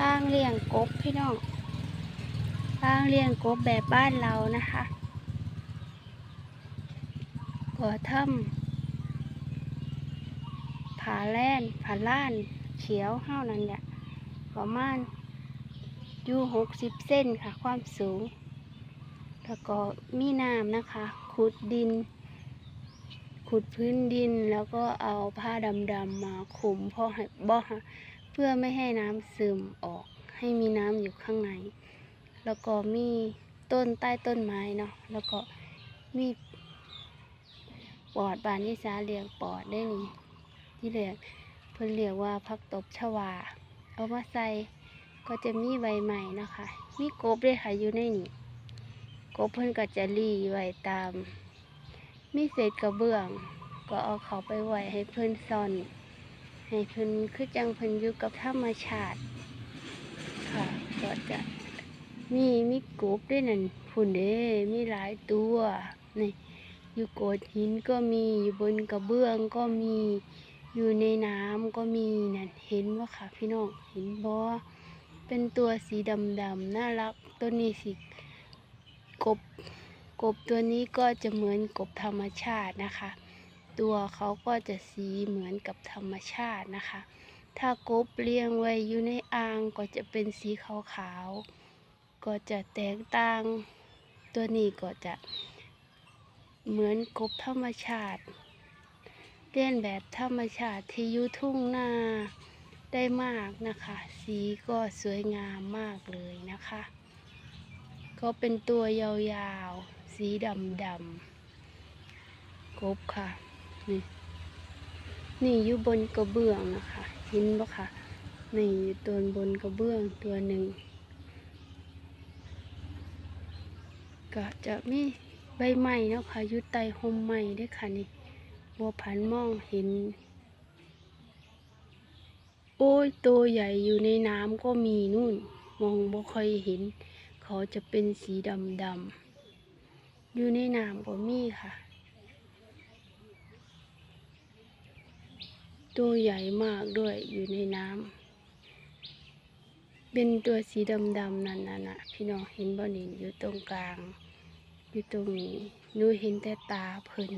อ่างเลี้ยงกบพี่น้องอ่างเลี้ยงกบแบบบ้านเรานะคะก่อถ้ำผาแล่นผาล้านเขียวห้าวนั่นแหละประมาณอยู่หกสิบเส้นค่ะ ความสูง แล้วก็มีน้ำนะคะ ขุดดิน ขุดพื้นดินแล้วก็เอาผ้าดำๆมาคลุมเพราะให้บ่ พื่อไม่ให้น้ำซึมออก ให้มีน้ำอยู่ข้างใน แล้วก็มีต้นใต้ต้นไม้เนาะแล้วก็มีปอดบานที่สาเรียงปอดได้นี่ที่เรียกเพิ่นเรียกว่าผักตบชวา เอามาใส่ก็จะมีใบใหม่นะคะ มีกบด้วยค่ะอยู่ในนี่กบเพิ่นก็จะรีไว้ตาม มีเศษกระเบื้อง ก็เอาเขาไปไว้ให้เพิ่นซ่อน ให้เพิ่นคือจังเพิ่นอยู่กับธรรมชาติ ค่ะ ก็จะมีมีกบด้วยนั่นพุ่นเด้มีหลายตัวนี่อยู่โกดหินก็มีอยู่บนกระเบื้องก็มีอยู่ในน้ำก็มีนั่นเห็นว่าค่ะ พี่น้องเห็นบ่เป็นตัวสีดำๆน่ารักตัวนี้สิกบกบตัวนี้ก็จะเหมือนกบธรรมชาตินะคะ ตัวเขาก็จะสีเหมือนกับธรรมชาตินะคะ ถ้ากบเลี้ยงไว้อยู่ในอ่างก็จะเป็นสีขาวๆ ก็จะแตกต่าง ตัวนี้ก็จะเหมือนกบธรรมชาติเลียนแบบธรรมชาติที่อยู่ทุ่งนาได้มากนะคะ สีก็สวยงามมากเลยนะคะ ก็เป็นตัวยาวๆ สีดำดำๆกบค่ะ นี่ นี่อยู่บนกระเบื้องนะคะเห็นปะคะนี่อยู่ตัวบนกระเบื้องตัวหนึ่งก็จะมีใบไม้เนาะค่ะอยู่ใต้ห่มไม้เด้วยค่ะนี่บัวผันมองเห็น โอ้ยตัวใหญ่อยู่ในน้ำก็มีนู่น มองบ่ค่อยเห็น เขาจะเป็นสีดำดำอยู่ในน้ำก็มีค่ะ ตัวใหญ่มากด้วยอยู่ในน้ำเป็นตัวสีดำๆนั่นน่ะนะพี่น้องเห็นบ่นี่อยู่ตรงกลาง อยู่ตรงนี้หนูเห็นแต่ตาเพิ่น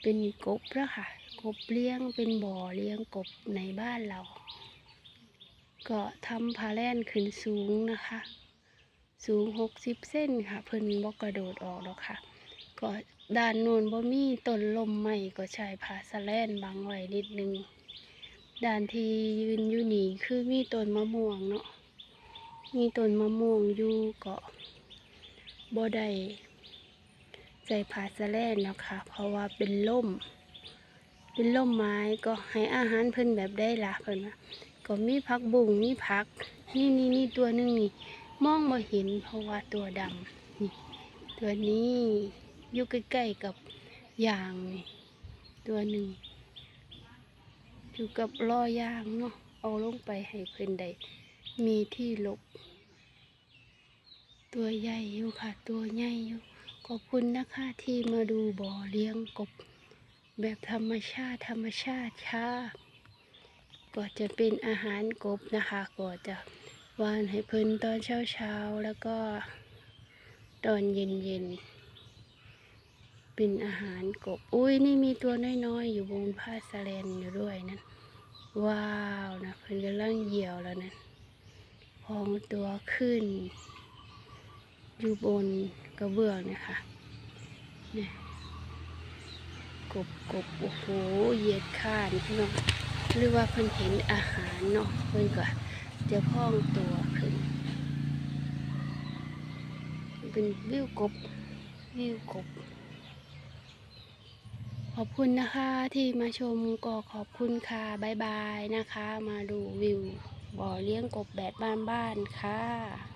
เป็นกบแล้วค่ะ กบเลี้ยงเป็นบ่อเลี้ยงกบในบ้านเรา ก็ทำพาแล่นขึ้นสูงนะคะ สูงหกสิบเส้นค่ะ เพิ่นบ่กระโดดออกหรอกค่ะ ก็ด้านโน้นบ่มีต้นลมใหม่ก็ใช้ผาสแลนบังไว้นิดนึงด้านที่ยืนอยู่นี่คือมีต้นมะม่วงเนาะมีต้นมะม่วงอยู่ก็บ่ได้ใส่ผาสแลนแล้วค่ะ เพราะว่าเป็นล่ม เป็นล่มไม้ก็ให้อาหารเพิ่นแบบได้ละเพิ่นว่าก็มีผักบุ้งมีผัก นี่นี่นี่ตัวนึงนี่ มองบ่เห็นเพราะว่าตัวดำนี่ตัวนี้ อยู่ใกล้ๆกับยางนี่ตัวหนึ่งอยู่กับล้อยางเนาะเอาลงไปให้เพิ่นได้มีที่หลบ ตัวใหญ่อยู่ค่ะ ตัวใหญ่อยู่ขอบคุณนะคะที่มาดูบ่อเลี้ยงกบ แบบธรรมชาติธรรมชาติค่ะก็จะเป็นอาหารกบนะคะ ก็จะวานให้เพิ่นตอนเช้าๆแล้วก็ตอนเย็นๆ เป็นอาหารกบ อุ้ยนี่มีตัวน้อยๆ อยู่บนผ้าสแลนอยู่ด้วยนั่นว้าวนะเพิ่นกำลังเหยี่ยวแล้วนั่นพองตัวขึ้น อยู่บนกระเบื้องเนะคะเนี่ยกบกบโอ้โหเหยียดข้านพี่น้องหรือว่าเพิ่นเห็นอาหารเนาะเพิ่นก็จะพองตัวขึ้น เป็นวิวกบวิวกบ ขอบคุณนะคะที่มาชมก็ขอบคุณค่ะบายบายนะคะ มาดูวิวบ่อเลี้ยงกบแบบบ้านๆค่ะ